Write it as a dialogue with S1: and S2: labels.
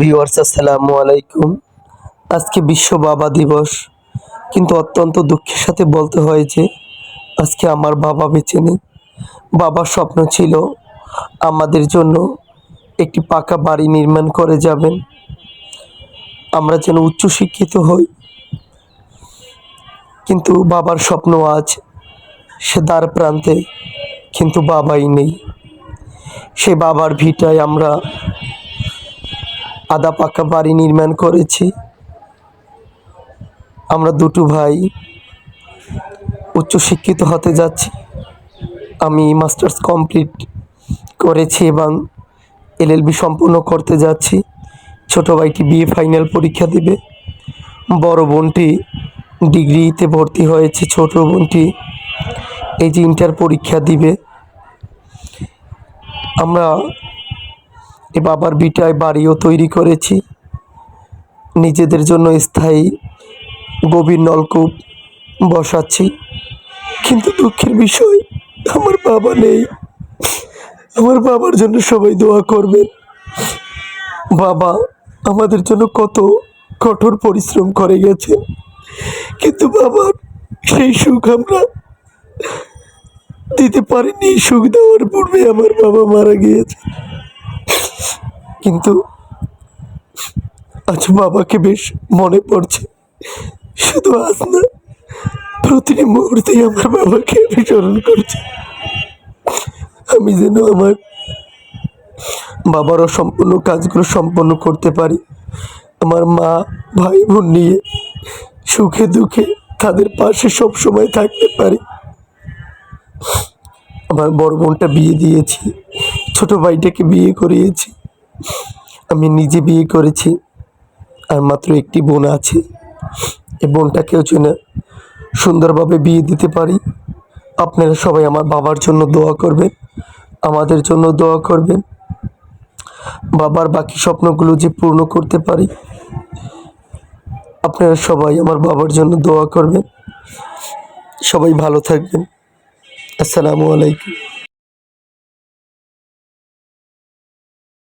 S1: Viewers আসসালামু আলাইকুম। আজকে বিশ্ব বাবা দিবস, কিন্তু অত্যন্ত দুঃখের সাথে বলতে হয় যে, আজকে আমার বাবা বেঁচে নেই। বাবার স্বপ্ন ছিল আমাদের জন্য একটি পাকা বাড়ি নির্মাণ করে যাবেন। আমরা যেন উচ্চশিক্ষিত হই। কিন্তু বাবার স্বপ্ন আজ সে দ্বার প্রান্তে, কিন্তু বাবাই নেই। সে বাবার ভিটায় আমরা আদা পাকা বাড়ি নির্মাণ করেছি। আমরা দুটো ভাই উচ্চশিক্ষিত হতে যাচ্ছি। আমি মাস্টার্স কমপ্লিট করেছি এবং এলএলবি সম্পূর্ণ করতে যাচ্ছি। ছোট ভাইটি বিএ ফাইনাল পরীক্ষা দেবে। বড় বোনটি ডিগ্রিতে ভর্তি হয়েছে, ছোট বোনটি এই যে ইন্টার পরীক্ষা দিবে। আমরা এ বাবার বিটায় বাড়িও তৈরি করেছি। নিজেদের জন্য স্থায়ী গভীর নলকূপ বসাচ্ছি। কিন্তু দুঃখের বিষয়, আমার বাবা নেই। আমার বাবার জন্য সবাই দোয়া করবেন। বাবা আমাদের জন্য কত কঠোর পরিশ্রম করে গেছে কিন্তু বাবার সেই সুখ আমরা দিতে পারিনি। সুখ দেওয়ার পূর্বে আমার বাবা মারা গিয়েছে কিন্তু আজ বাবাকে বেশ মনে পড়ছে। শুধু আজ না, প্রতিটি মুহূর্তেই আমার বাবাকে আমি স্মরণ করছি। আমি যেন আমার বাবারও সম্পূর্ণ কাজগুলো সম্পন্ন করতে পারি। আমার মা ভাই বোন নিয়ে সুখে দুঃখে তাদের পাশে সব সময় থাকতে পারি। আমার বড় বোনটা বিয়ে দিয়েছি, ছোট ভাইটাকে বিয়ে করিয়েছি। আমি নিজে বিয়ে করেছি, আর মাত্র একটি বোন আছে। এই বোনটাকেও যেন সুন্দরভাবে বিয়ে দিতে পারি। আপনারা সবাই আমার বাবার জন্য দোয়া করবেন, আমাদের জন্য দোয়া করবেন। বাবার বাকি স্বপ্নগুলো যে পূর্ণ করতে পারি, আপনারা সবাই আমার বাবার জন্য দোয়া করবেন। সবাই ভালো থাকবেন। আসসালামু আলাইকুম।